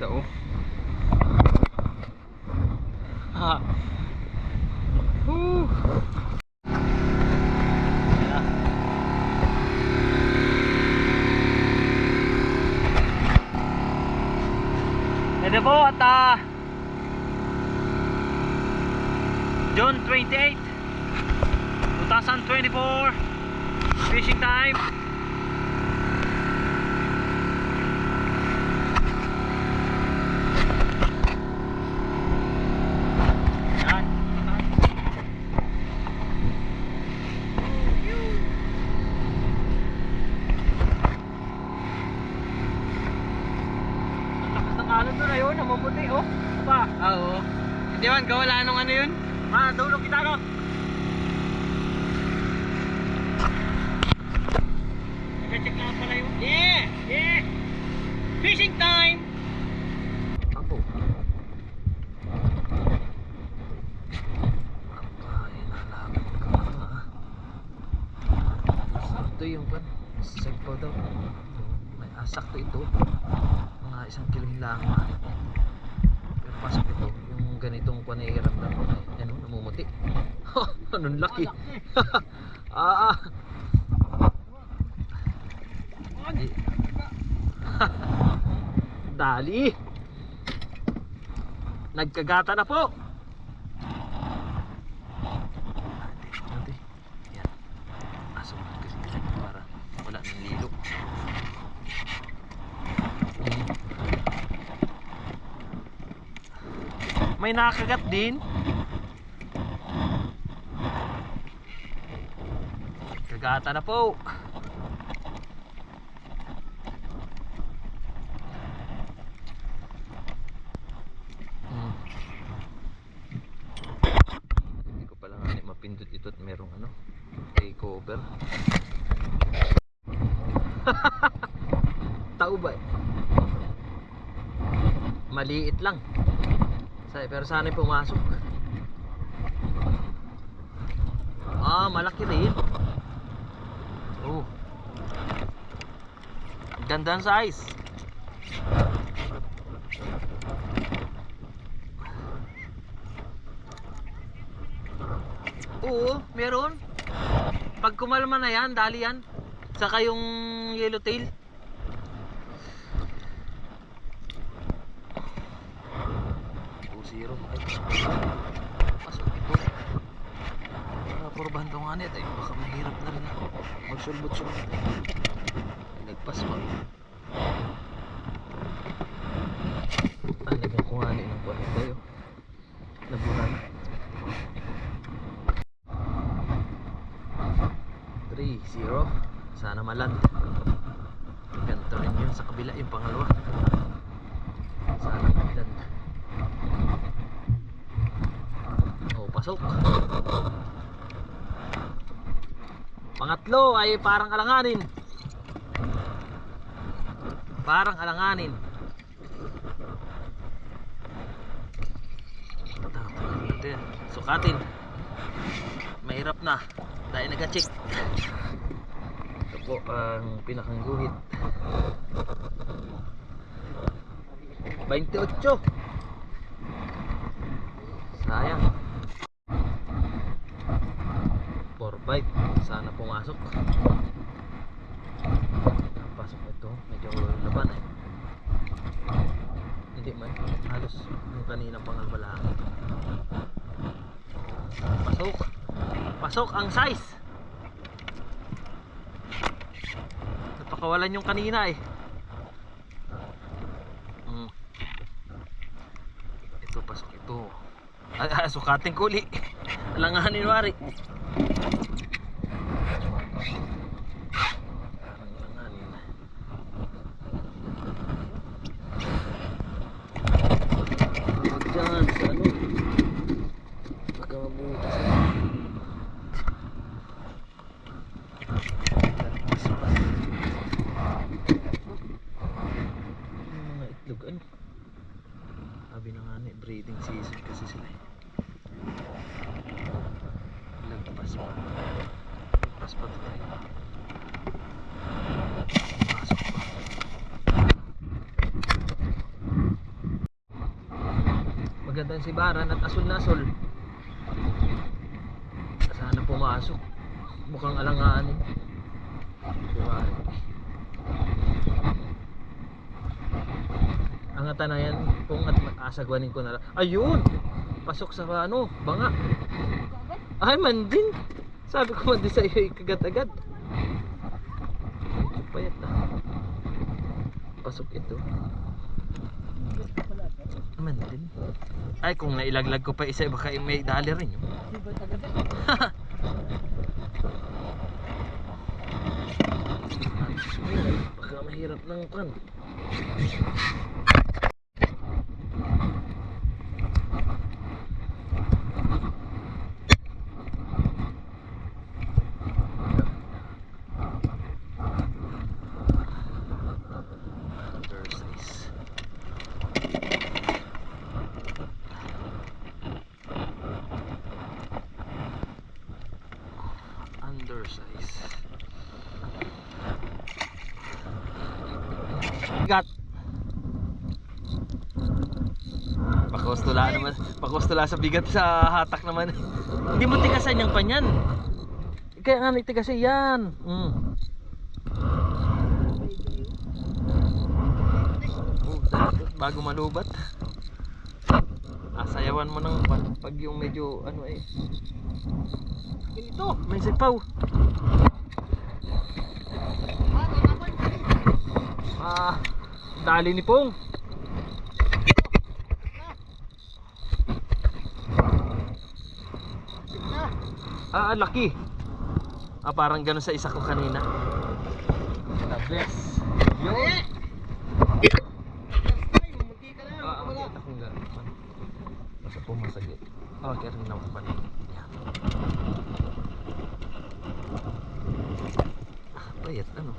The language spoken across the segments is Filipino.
isa oh. Ha. Whew. Yeah. Ito po at ah, June 28 2024 Fishing time Yan. Ang lakas ng alon doon ayun, namamuti oh. Pa. Oo. Hindi man, kawala nung ano yun? Ah, dulo kita no. Nag-check lang pala yun. Yeah! Yeah! Fishing time! Ako. Ay, nalaman ko na. Ito yung pan. Sagpaw daw. May asak to ito. Mga isang kilo lang. Pero pasok ito. Yung ganitong kwan ay ramdam. Ay, ano, namumuti. Anong laki. ah, ah. Dali. Nagkagata na po. Ate, yan. Aso mo kasi dito para wala ng lilo. Mm. May nakagat din. Kagata na po. Mm. Hindi ko pala nga mapindot ito at merong ano, take cover. Tao ba? eh? Maliit lang. Sa pero sana pumasok. Ah, malaki rin. Oh. Ganda ang size. Oo, meron. Pag kumalma na yan, dali yan. Saka yung yellowtail. Two zero. Ay, pasok ito. Ah, puro bantong nga net. Ay, baka mahirap na rin ako. Magsulbot-sulbot. Nagpas pa. Ah, nagkakuhanin ng kuwan tayo. Nabunan. 3-0 sana maland ganito rin yun sa kabila yung pangalawa sana maland oh pasok pangatlo ay parang alanganin. Parang alanganin. Sukatin. Mahirap na. Dahil nag-check. Ito po ang pinakang guhit. 28 sayang pumasok pasok ito. Medyo laban eh. Hindi man. Halos yung kaninang pangalbalaki pasok. Pasok ang size. Napakawalan yung kanina eh. Mm. ito pasok ito. Ay, ay sukating kuli alanganin wari Parang alanganin. Huwag dyan sa ano baka mabutas eh. Lalabas pa. Yung mga itlog ano sabi na nga ni breeding season kasi sila eh lagpas pa lagpas pa tayo pasok pa Magandang sibaran at asul na asul. Sana pumasok. Mukhang alanganin. Diba? Ang ata na yan, kung at asagwanin ko na lang. Ayun! Pasok sa ano, banga. Ay, man din. Sabi ko man din sa iyo, kagat-agad. Medyo payat na. Pasok ito. Man din. Ay, kung nailaglag ko pa isa, baka may dali rin yun. Baka mahirap ng kan. Undersize. Undersize. Gat. Pakostula naman. Pakostula sa bigat sa hatak naman. Hindi mo tigasan yung panyan. Kaya nga nitigasan yan. Mm. Oh, bago malubat. Asayawan mo ng pag yung medyo ano eh. Ganito, may sipaw. Ah, dali ni Pong. Ah, laki. Ah, parang gano'n sa isa ko kanina. The best. Yun. Ah, ang kita kong gano'n. Basta pumasagit. Oh, kaya rin naman pa. Ah, payat, ano?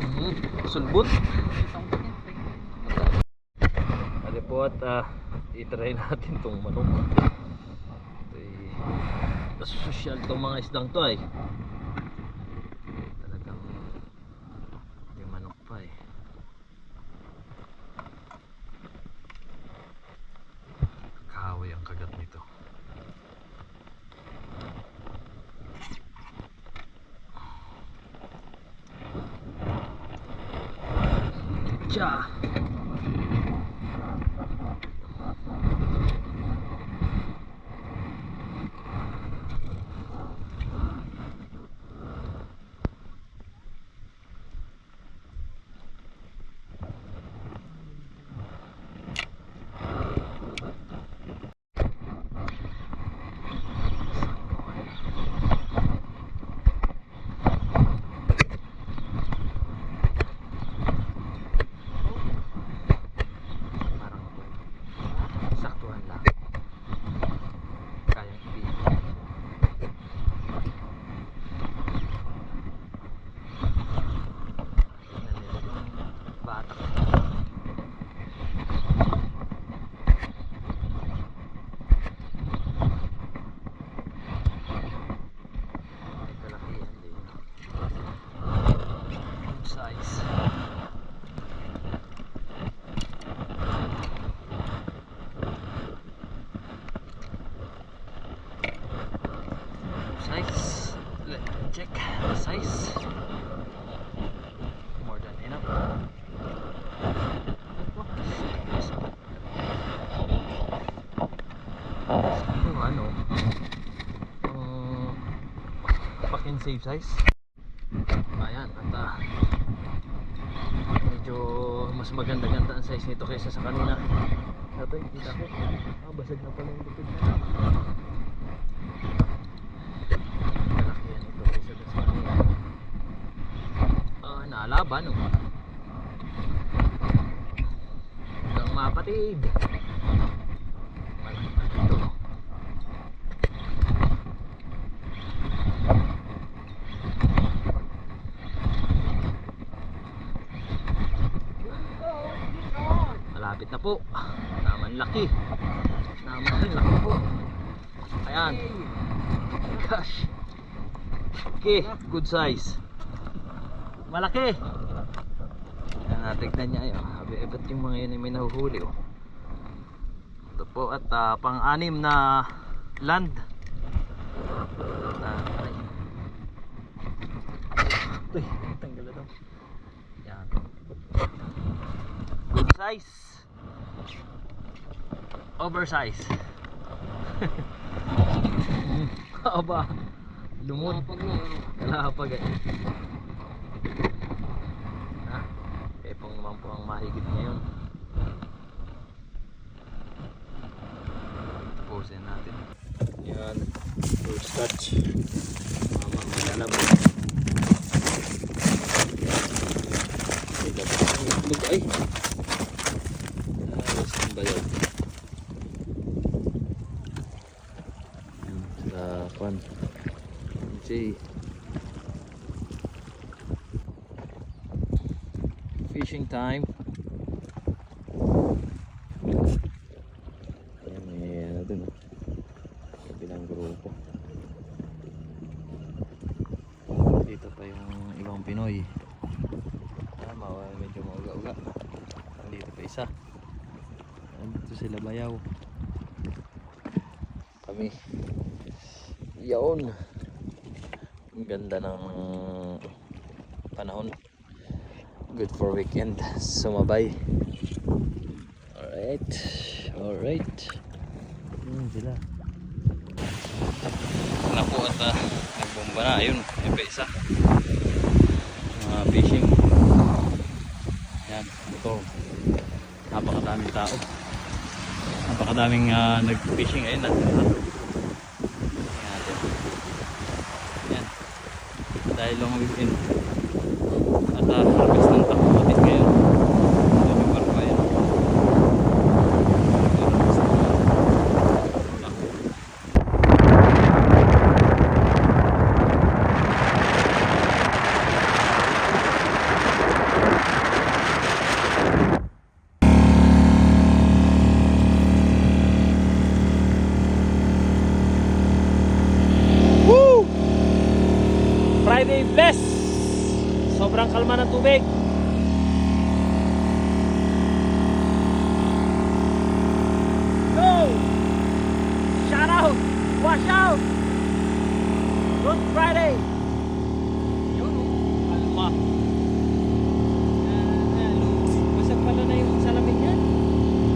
Mhm, Sulbot. Ano po at ah, itry natin tong manok. Ito social tong mga isdang to ay. Talagang may manok pa eh. Kahoy ang kagat nito. Tja. Parang saktuhan lang. Kayang ibigay. Batak. Ay, kalakihan din. Good size. size let me check the size more than enough yung ano pack and save size ayan at ah, medyo mas maganda-ganda ang size nito kaysa sa kanina Ito, kita ko. Ah, basag na pala yung lipid na. Malaki yan ito kaysa dun sa kanina. Naalaban oh. Hanggang mapatid. Malapit na po. Naman laki. Naman laki po. Ayan. Gosh. Okay, good size. Malaki. Yan, tignan niya yun. Eh, ba't yung mga yun ay may nahuhuli oh. Ito po at ah, pang-anim na land. Ah, ay. Uy, tanggal na to. Yan. Good size. Oversize. Aba. Lumod. Kalapag eh. Ha? Kaya pong naman po ang mahigit ngayon. Pusin natin. Yan. Touch. Mama, dapat ang itlog ay. Ayos ang bayad. Yan, Sa pan. Okay. Fishing time. Ayan, may ano dun. oh. Kabilang grupo. Dito pa yung ibang Pinoy. Tama, ah, medyo mauga-uga. Dito pa isa. Dito sila bayaw. Kami. Yaon. Ang ganda ng panahon. Good for weekend. Sumabay. Alright. Alright. Yun sila. Na po at uh, nagbomba na. Ayun. May pa isa. Mga fishing. Yan. Ito. Napakadaming tao. Napakadaming uh, nag-fishing. Ayun. Natin. Yan. Dahil long weekend. At uh, harvest ng takutin ngayon. Ito yung barko ayan. Harvest ng tako. Woo! Friday bless! Sobrang kalma ng tubig. Go! Shout out! Wash out! Good Friday! Yun, oh. kalma. Yan, Basag pala na yung salamin niya.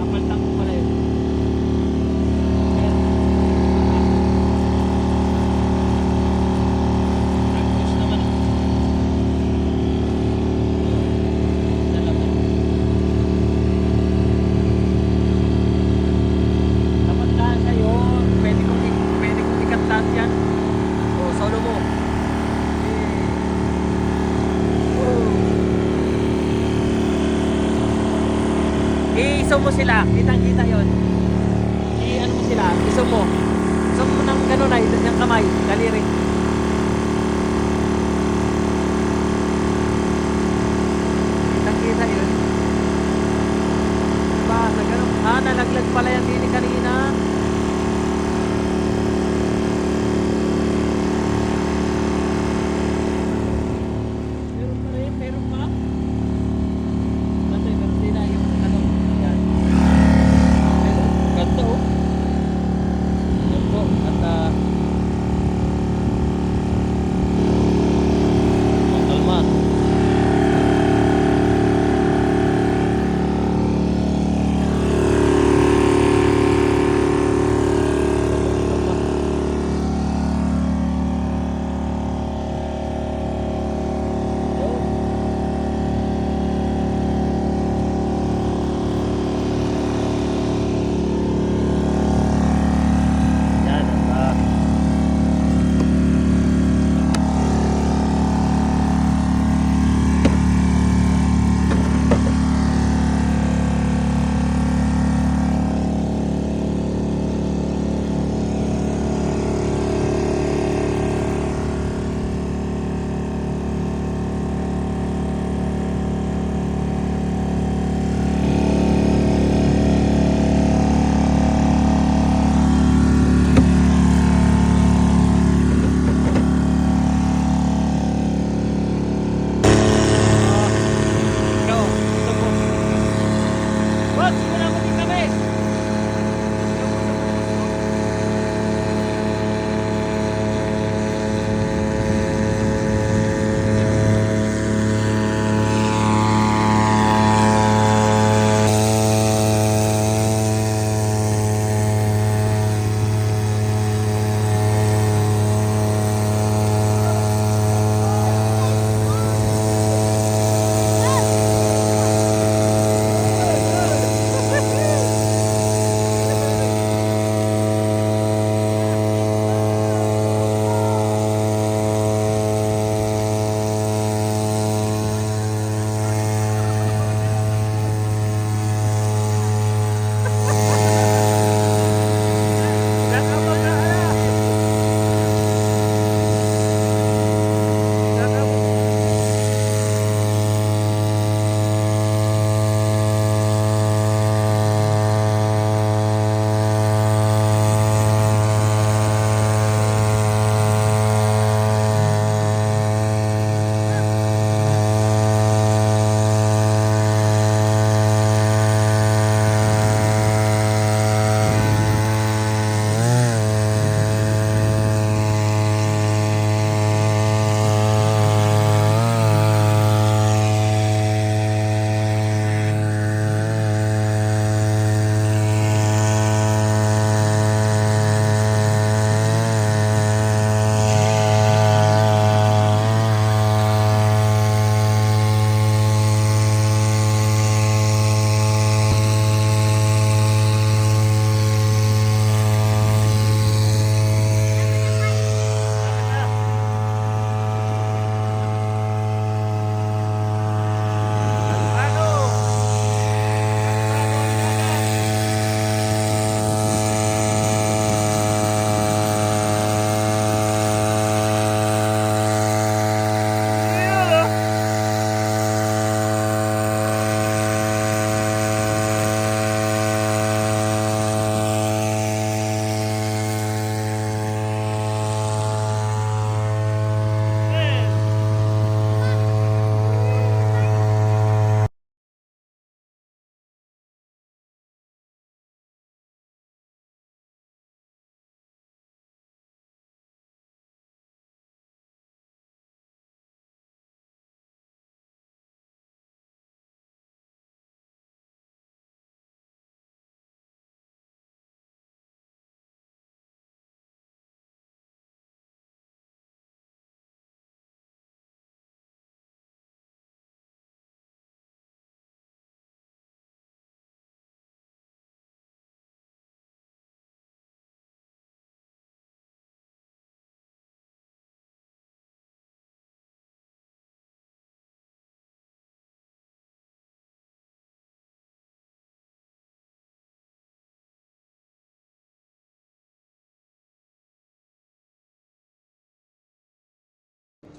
Kapaltang ko pala yun. Yan. Agos naman. Dalawa. Dapat daan sa'yo, pwede kong, i- pwede kong ikat lahat yan. O, solo mo. I-iso mo sila, kitang-kita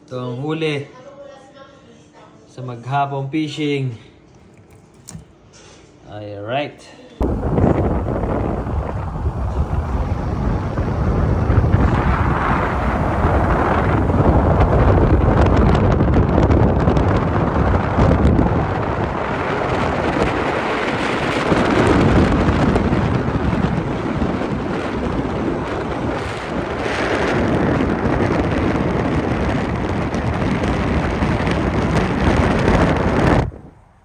Ito ang huli sa maghapong fishing. Alright.